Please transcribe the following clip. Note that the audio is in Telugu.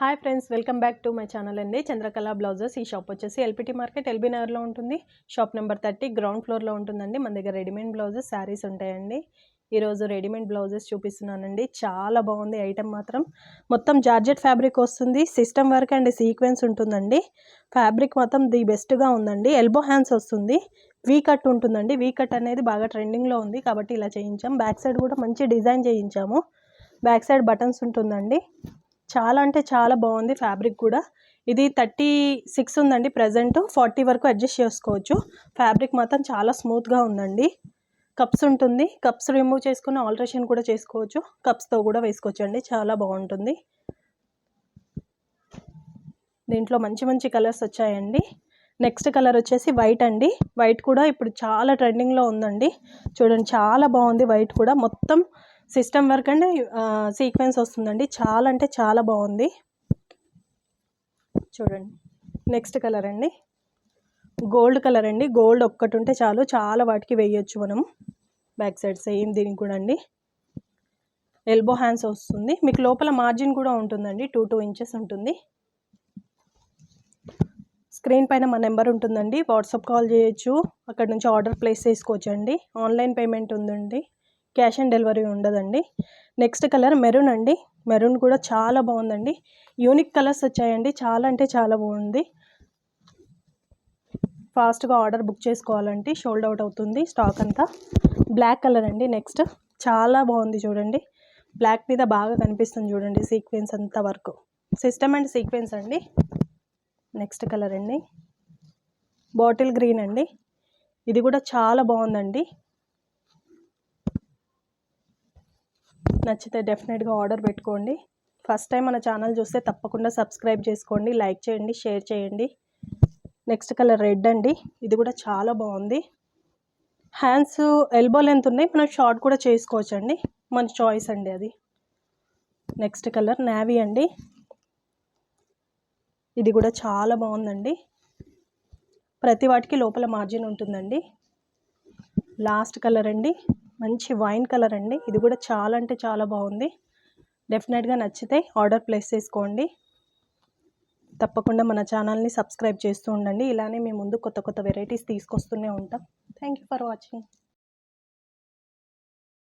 Hi friends welcome back to my channel అండి. చంద్రకళ బ్లౌజెస్ ఈ షాప్ వచ్చేసి ఎల్పిటి మార్కెట్ ఎల్బీ నగర్లో ఉంటుంది. షాప్ నెంబర్ థర్టీ గ్రౌండ్ ఫ్లోర్లో ఉంటుందండి. మన దగ్గర రెడీమేడ్ బ్లౌజెస్ శారీస్ ఉంటాయండి. ఈరోజు రెడీమేడ్ బ్లౌజెస్ చూపిస్తున్నానండి. చాలా బాగుంది ఐటెం మాత్రం. మొత్తం జార్జెట్ ఫ్యాబ్రిక్ వస్తుంది. సిస్టమ్ వర్క్ అండ్ సీక్వెన్స్ ఉంటుందండి. ఫ్యాబ్రిక్ మొత్తం ది బెస్ట్గా ఉందండి. ఎల్బో హ్యాండ్స్ వస్తుంది. వీ కట్ ఉంటుందండి. వీ కట్ అనేది బాగా ట్రెండింగ్లో ఉంది కాబట్టి ఇలా చేయించాం. బ్యాక్ సైడ్ కూడా మంచి డిజైన్ చేయించాము. బ్యాక్ సైడ్ బటన్స్ ఉంటుందండి. చాలా అంటే చాలా బాగుంది ఫ్యాబ్రిక్ కూడా. ఇది థర్టీ సిక్స్ ఉందండి ప్రజెంట్ ఫార్టీ వరకు అడ్జస్ట్ చేసుకోవచ్చు. ఫ్యాబ్రిక్ మాత్రం చాలా స్మూత్గా ఉందండి. కప్స్ ఉంటుంది. కప్స్ రిమూవ్ చేసుకుని ఆల్ట్రేషన్ కూడా చేసుకోవచ్చు. కప్స్తో కూడా వేసుకోవచ్చు అండి చాలా బాగుంటుంది. దీంట్లో మంచి మంచి కలర్స్ వచ్చాయండి. నెక్స్ట్ కలర్ వచ్చేసి వైట్ అండి. వైట్ కూడా ఇప్పుడు చాలా ట్రెండింగ్లో ఉందండి. చూడండి చాలా బాగుంది వైట్ కూడా. మొత్తం సిస్టమ్ వర్క్ అండి సీక్వెన్స్ వస్తుందండి. చాలా అంటే చాలా బాగుంది. చూడండి. నెక్స్ట్ కలర్ అండి. గోల్డ్ కలర్ అండి. గోల్డ్ ఒక్కటి ఉంటే చాలు. చాలా వాటికి వేయొచ్చు మనం. బ్యాక్ సైడ్ సేమ్ దీనికి కూడా అండి. ఎల్బో హ్యాండ్స్ వస్తుంది. మీకు లోపల మార్జిన్ కూడా ఉంటుందండి. టూ టూ ఇంచెస్ ఉంటుంది. స్క్రీన్ పైన మా నెంబర్ ఉంటుందండి. వాట్సాప్ కాల్ చేయొచ్చు. అక్కడ నుంచి ఆర్డర్ ప్లేస్ చేసుకోవచ్చు అండి ఆన్లైన్ పేమెంట్ ఉందండి. క్యాష్ ఆన్ డెలివరీ ఉండదండి. నెక్స్ట్ కలర్ మెరూన్ అండి. మెరూన్ కూడా చాలా బాగుందండి. యూనిక్ కలర్స్ వచ్చాయండి. చాలా అంటే చాలా బాగుంది. ఫాస్ట్గా ఆర్డర్ బుక్ చేసుకోవాలంటే షోల్డ్ అవుట్ అవుతుంది స్టాక్ అంతా. బ్లాక్ కలర్ అండి నెక్స్ట్. చాలా బాగుంది చూడండి. బ్లాక్ మీద బాగా కనిపిస్తుంది చూడండి సీక్వెన్స్ అంతా వర్క్. సిస్టమ్ అండ్ సీక్వెన్స్ అండి. నెక్స్ట్ కలర్ అండి. బాటిల్ గ్రీన్ అండి. ఇది కూడా చాలా బాగుందండి. నచ్చితే డెఫినెట్గా ఆర్డర్ పెట్టుకోండి. ఫస్ట్ టైం మన ఛానల్ చూస్తే తప్పకుండా సబ్స్క్రైబ్ చేసుకోండి లైక్ చేయండి షేర్ చేయండి. నెక్స్ట్ కలర్ రెడ్ అండి. ఇది కూడా చాలా బాగుంది. హ్యాండ్స్ ఎల్బో లెంత్ ఉన్నాయి. మనం షార్ట్ కూడా చేసుకోవచ్చండి. మన చాయిస్ అండి అది. నెక్స్ట్ కలర్ నావీ అండి. ఇది కూడా చాలా బాగుందండి. ప్రతి వాటికి లోపల మార్జిన్ ఉంటుందండి. లాస్ట్ కలర్ అండి. మంచి వైన్ కలర్ అండి. ఇది కూడా చాలా అంటే చాలా బాగుంది. డెఫినెట్గా నచ్చితే ఆర్డర్ ప్లేస్ చేసుకోండి. తప్పకుండా మన ఛానల్ని సబ్స్క్రైబ్ చేస్తూ ఉండండి. ఇలానే మేము ముందు కొత్త కొత్త వెరైటీస్ తీసుకొస్తూనే ఉంటాం. Thank you for watching